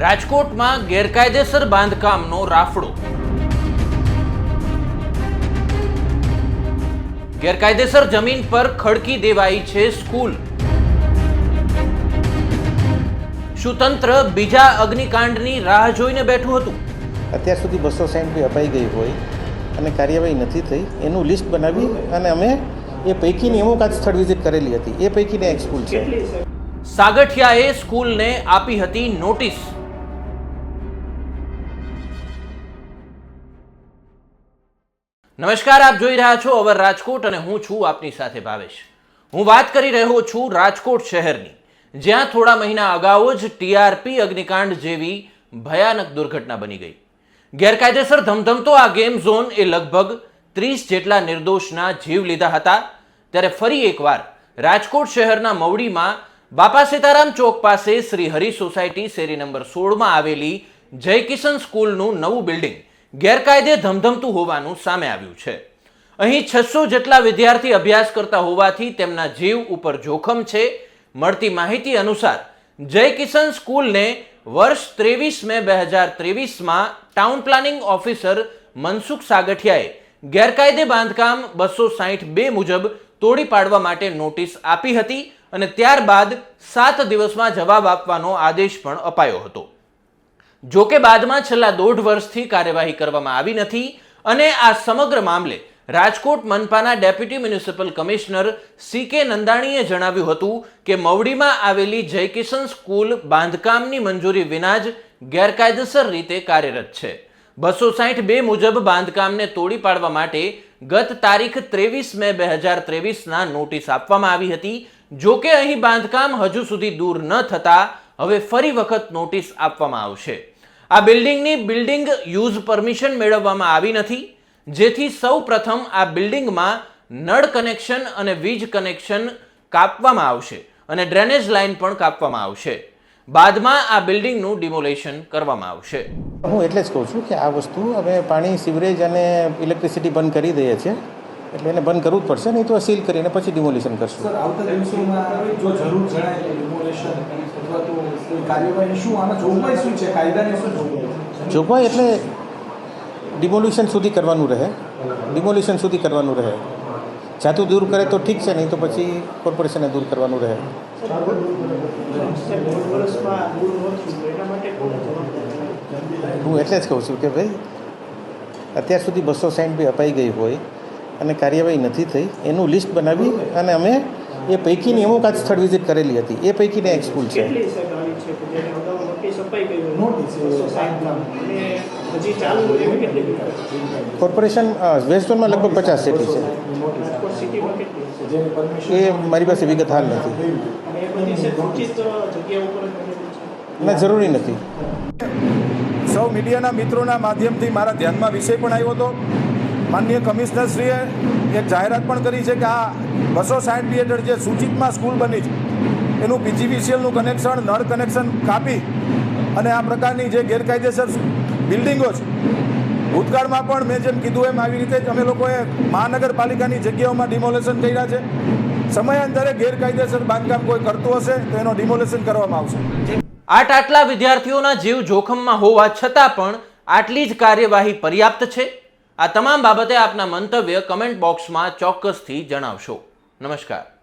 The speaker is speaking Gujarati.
રાજકોટમાં ગેરકાયદેસર બાંધકામનો રાફડો. ગેરકાયદેસર જમીન પર ખડકી દેવાઈ છે સ્કૂલ. શું તંત્ર બીજા અગ્નિકાંડની રાહ જોઈને બેઠું હતું. અત્યાર સુધી બસો સાઠ અપાઈ ગઈ હોય અને કાર્યવાહી નથી થઈ એનું લિસ્ટ બનાવી અને અમે એ પૈકીની અમુક આજ સ્થળ વિઝિટ કરેલી હતી. એ પૈકીની એક સ્કૂલ છે. સાગઠિયાએ સ્કૂલને આપી હતી નોટિસ. નમસ્કાર, આપ જોઈ રહ્યા છો અવર રાજકોટ અને હું છું આપની સાથે ભાવેશ. હું વાત કરી રહ્યો છું રાજકોટ શહેરની, જ્યાં થોડા મહિના અગાઉ જ ટીઆરપી અગ્નિકાંડ જેવી ભયાનક દુર્ઘટના બની ગઈ. ગેરકાયદેસર ધમધમતો આ ગેમ ઝોન એ લગભગ ત્રીસ જેટલા નિર્દોષના જીવ લીધા હતા. ત્યારે ફરી એકવાર રાજકોટ શહેરના મવડીમાં બાપા સીતારામ ચોક પાસે શ્રી હરિ સોસાયટી શેરી નંબર સોળમાં આવેલી જય કિશન સ્કૂલનું નવું બિલ્ડિંગ ગેરકાયદે ધમધમતું હોવાનું સામે આવ્યું છે. અહીં છસો જેટલા વિદ્યાર્થી અભ્યાસ કરતા હોવાથી તેમના જીવ ઉપર જોખમ છે. મળતી માહિતી અનુસાર જય કિશન સ્કૂલને વર્ષ ત્રેવીસ મે બે હજાર ત્રેવીસમાં ટાઉન પ્લાનિંગ ઓફિસર મનસુખ સાગઠિયાએ ગેરકાયદે બાંધકામ બસો સાહીઠ બે મુજબ તોડી પાડવા માટે નોટિસ આપી હતી અને ત્યારબાદ સાત દિવસમાં જવાબ આપવાનો આદેશ પણ અપાયો હતો. જો કે બાદમાં છેલ્લા દોઢ વર્ષથી કાર્યવાહી કરવામાં આવી નથી અને આ સમગ્ર મામલે Rajkot મનપાના deputy municipal commissioner C K નંદાણીએ જણાવ્યું હતું કે મવડીમાં આવેલી જયકિશન સ્કૂલ બાંધકામની મંજૂરી વિના જ ગેરકાયદેસર રીતે કાર્યરત છે. બસો સાઠ બે મુજબ બાંધકામને તોડી પાડવા માટે ગત તારીખ ત્રેવીસ મે બે હજાર ત્રેવીસના નોટિસ આપવામાં આવી હતી. જો કે અહીં બાંધકામ હજુ સુધી દૂર ન થતા હવે ફરી વખત નોટિસ આપવામાં આવશે. આ બિલ્ડિંગની બિલ્ડિંગ યુઝ પરમિશન મેળવવામાં આવી નથી. જેથી સૌ પ્રથમ આ બિલ્ડિંગમાં નળ કનેક્શન અને વીજ કનેક્શન કાપવામાં આવશે અને ડ્રેનેજ લાઇન પણ કાપવામાં આવશે. બાદમાં આ બિલ્ડિંગનું ડિમોલેશન કરવામાં આવશે. હું એટલે જ કહું છું કે આ વસ્તુ અમે પાણી, સિવરેજ અને ઇલેક્ટ્રિસિટી બંધ કરી દઈએ છીએ. એટલે એને બંધ કરવું જ પડશે નહીં તો સીલ કરીને પછી ડિમોલિશન કરશું. જો જોગવાઈ એટલે ડિમોલ્યુશન સુધી કરવાનું રહે. ડિમોલ્યુશન સુધી કરવાનું રહે. જાતું દૂર કરે તો ઠીક છે નહીં તો પછી કોર્પોરેશને દૂર કરવાનું રહે. હું એટલે જ કહું છું કે ભાઈ અત્યાર સુધી બસો સેન્ટ બી અપાઈ ગઈ હોય અને કાર્યવાહી નથી થઈ એનું લિસ્ટ બનાવી અને અમે એ પૈકીની અમુક આજ સ્થળ વિઝિટ કરેલી હતી. એ પૈકીની એક સ્કૂલ છે? કોર્પોરેશન અ, વેસ્ટ ઝોનમાં લગભગ પચાસ સિટી છે. એ મારી પાસે વિગત હાલ નથી. ના જરૂરી નથી. સૌ મીડિયાના મિત્રોના માધ્યમથી મારા ધ્યાનમાં વિષય પણ આવ્યો હતો. માનનીય કમિશનરશ્રીએ એક જાહેરાત પણ કરી છે કે આ બસો સાઠ બી જે સૂચિતમાં સ્કૂલ બની છે, એનું પીજીવીસીએલનું કનેક્શન, નળ કનેક્શન કાપી અને આ પ્રકારની જે ગેરકાયદેસર બિલ્ડિંગો છે, ભૂતકાળમાં પણ મેં જેમ કીધું એમ આવી રીતે અમે લોકોએ મહાનગરપાલિકાની જગ્યાઓમાં ડિમોલેશન કર્યા છે. સમયાંતરે ગેરકાયદેસર બાંધકામ કોઈ કરતું હશે, તો એનો ડિમોલેશન કરવામાં આવશે. આટ આટલા વિદ્યાર્થીઓના જીવ જોખમમાં હોવા છતાં પણ આટલી જ કાર્યવાહી પર્યાપ્ત છે? આ તમામ બાબતે આપના મંતવ્ય કમેન્ટ બોક્સમાં ચોક્કસથી જણાવશો. નમસ્કાર.